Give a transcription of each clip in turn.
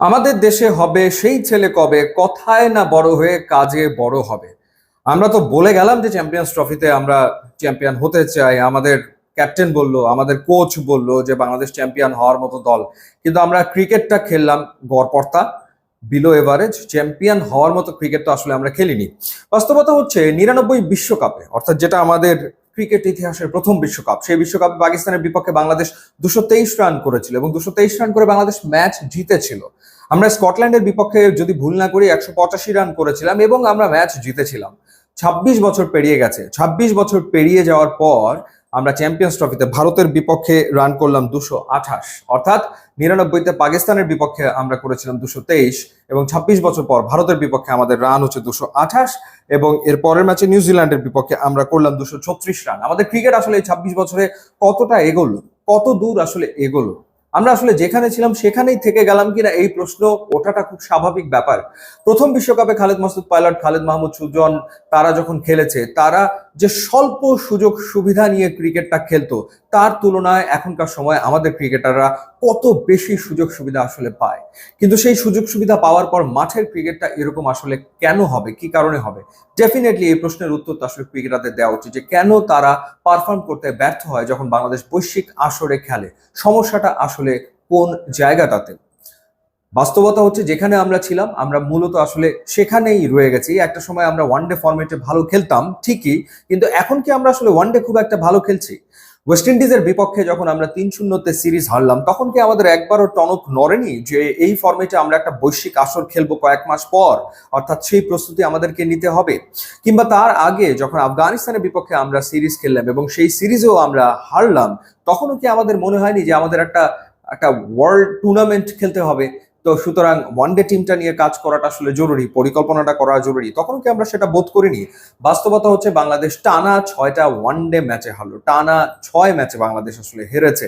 আমাদের দেশে হবে সেই ছেলে কবে? কথায় না বড় হয়ে কাজে বড় হবে? আমরা তো বলে গেলাম যে চ্যাম্পিয়ন্স ট্রফিতে আমরা চ্যাম্পিয়ন হতে চাই। আমাদের ক্যাপ্টেন বলল, আমাদের কোচ বলল যে বাংলাদেশ চ্যাম্পিয়ন হওয়ার মতো দল। কিন্তু আমরা ক্রিকেটটা খেললাম গড়পর্তা বিলো এভারেজ চ্যাম্পিয়ন হওয়ার মতো ক্রিকেট তো আসলে আমরা খেলিনি। বাস্তবতা হচ্ছে নিরানব্বই বিশ্বকাপে, অর্থাৎ যেটা আমাদের ক্রিকেট ইতিহাসের প্রথম বিশ্বকাপ, সেই বিশ্বকাপে পাকিস্তানের বিপক্ষে বাংলাদেশ দুশো তেইশ রান করেছিল এবং দুশো তেইশ রান করে বাংলাদেশ ম্যাচ জিতেছিল। আমরা স্কটল্যান্ডের বিপক্ষে যদি ভুল না করি একশো পঁচাশি রান করেছিলাম এবং আমরা ম্যাচ জিতেছিলাম। ছাব্বিশ বছর পেরিয়ে গেছে। ছাব্বিশ বছর পেরিয়ে যাওয়ার পর আমরা চ্যাম্পিয়ন্স ট্রফিতে ভারতের বিপক্ষে রান করলাম দুশো আঠাশ। অর্থাৎ নিরানব্বইতে পাকিস্তানের বিপক্ষে আমরা করেছিলাম দুশো তেইশ এবং ছাব্বিশ বছর পর ভারতের বিপক্ষে আমাদের রান হচ্ছে দুশো আঠাশ এবং এর পরের ম্যাচে নিউজিল্যান্ডের বিপক্ষে আমরা করলাম দুশো ছত্রিশ রান। আমাদের ক্রিকেট আসলে এই ছাব্বিশ বছরে কতটা এগোলো? কত দূর আসলে এগোলো? আমরা আসলে যেখানে ছিলাম সেখানেই থেকে গেলাম কিনা এই প্রশ্ন ওঠাটা খুব স্বাভাবিক ব্যাপার। প্রথম বিশ্বকাপে খালেদ মাসুদ পাইলট, খালেদ মাহমুদ সুজন তারা যখন খেলেছে, তারা যে স্বল্প সুযোগ সুবিধা নিয়ে ক্রিকেটটা খেলতো, তার তুলনায় এখনকার সময় আমাদের ক্রিকেটাররা কত বেশি সুযোগ সুবিধা আসলে পায়। কিন্তু সেই সুযোগ সুবিধা পাওয়ার পর মাঠের ক্রিকেটটা এরকম আসলে কেন হবে? কি কারণে হবে? ডেফিনেটলি এই প্রশ্নের উত্তর আসলে ক্রিকেটারদের দেওয়া উচিত যে কেন তারা পারফর্ম করতে ব্যর্থ হয় যখন বাংলাদেশ বৈশ্বিক আসরে খেলে। সমস্যাটা আসলে কোন জায়গাটাতে? বাস্তবতা হচ্ছে যেখানে আমরা ছিলাম, আমরা মূলত আসলে সেখানেই রয়ে গেছি। একটা সময় আমরা ওয়ানডে ফরম্যাটে ভালো খেলতাম, ঠিকই, কিন্তু এখন কি আমরা আসলে ওয়ানডে খুব একটা ভালো খেলছি? ওয়েস্ট ইন্ডিজের বিপক্ষে যখন আমরা তিন শূন্যতে সিরিজ হারলাম, তখন কি আমাদের একবারও টনক নড়েনি যে এই ফর্মেটে আমরা একটা বৈশ্বিক আসর খেলব কয়েক মাস পর? অর্থাৎ সেই প্রস্তুতি আমাদেরকে নিতে হবে। কিংবা তার আগে যখন আফগানিস্তানের বিপক্ষে আমরা সিরিজ খেললাম এবং সেই সিরিজেও আমরা হারলাম, তখনও কি আমাদের মনে হয়নি যে আমাদের একটা একটা ওয়ার্ল্ড টুর্নামেন্ট খেলতে হবে? তো সুতরাং ওয়ানডে টিমটা নিয়ে কাজ করাটা আসলে জরুরি, পরিকল্পনাটা করা জরুরি। তখন কি আমরা সেটা বোধ করিনি? বাস্তবতা হচ্ছে বাংলাদেশ টানা ছয়টা ওয়ানডে ম্যাচে হারলো। টানা ছয় ম্যাচে বাংলাদেশ আসলে হেরেছে।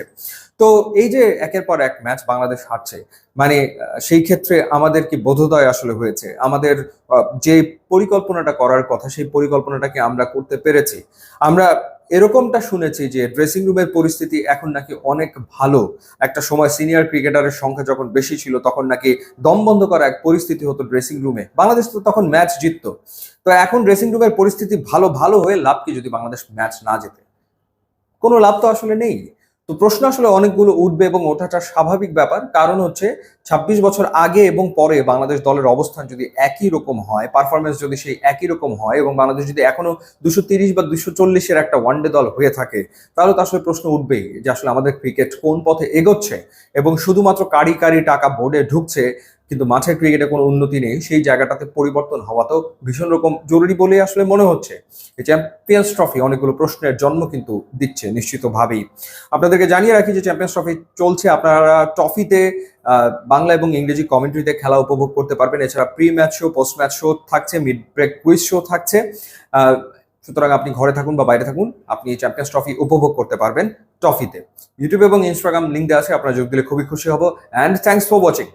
তো এই যে একের পর এক ম্যাচ বাংলাদেশ হারছে মানে সেই ক্ষেত্রে আমাদের কি বোধোদয় আসলে হয়েছে? আমাদের যে পরিকল্পনাটা করার কথা, সেই পরিকল্পনাটাকে আমরা করতে পেরেছি। আমরা এরকমটা শুনেছি যে ড্রেসিং রুমের পরিস্থিতি এখন নাকি অনেক ভালো। একটা সময় সিনিয়র ক্রিকেটারের সংখ্যা যখন বেশি ছিল, তখন নাকি দম বন্ধ করা এক পরিস্থিতি হতো ড্রেসিং রুমে বাংলাদেশ তো তখন ম্যাচ জিতত। তো এখন ড্রেসিং রুমের পরিস্থিতি ভালো ভালো হয়ে লাভ কি যদি বাংলাদেশ ম্যাচ না জেতে? কোনো লাভ তো আসলে নেই। তো প্রশ্ন আসলে অনেকগুলো উঠবে এবং ওঠাটা স্বাভাবিক ব্যাপার। কারণ হচ্ছে ছাব্বিশ বছর আগে এবং পরে বাংলাদেশ দলের অবস্থান যদি একই রকম হয় পারফরমেন্স যদি সেই একই রকম হয় এবং বাংলাদেশ যদি এখনও দুশো তিরিশ বা দুশো চল্লিশের একটা ওয়ানডে দল হয়ে থাকে, তাহলে তো আসলে প্রশ্ন উঠবেই যে আসলে আমাদের ক্রিকেট কোন পথে এগোচ্ছে এবং শুধুমাত্র কারি কারি টাকা বোর্ডে ঢুকছে কিন্তু মাঠের ক্রিকেটে কোনো উন্নতি নেই। সেই জায়গাটাতে পরিবর্তন হওয়া তো ভীষণ রকম জরুরি বলে আসলে মনে হচ্ছে। এই চ্যাম্পিয়ন্স ট্রফি অনেকগুলো প্রশ্নের জন্ম কিন্তু দিচ্ছে নিশ্চিতভাবেই। আপনাদেরকে জানিয়ে রাখি যে চ্যাম্পিয়ন্স ট্রফি চলছে। আপনারা ট্রফিতে বাংলা এবং ইংরেজি কমেন্ট্রিতে খেলা উপভোগ করতে পারবেন। এছাড়া pre match show post match show থাকছে মিড ব্রেক কুইজ শো থাকছে সুতরাং আপনি ঘরে থাকুন বা বাইরে থাকুন, আপনি চ্যাম্পিয়ন্স ট্রফি উপভোগ করতে পারবেন ট্রফিতে ইউটিউব এবং ইনস্টাগ্রাম লিঙ্ক দেওয়া আছে। আপনারা যোগ দিলে খুবই খুশি হব। And thanks for watching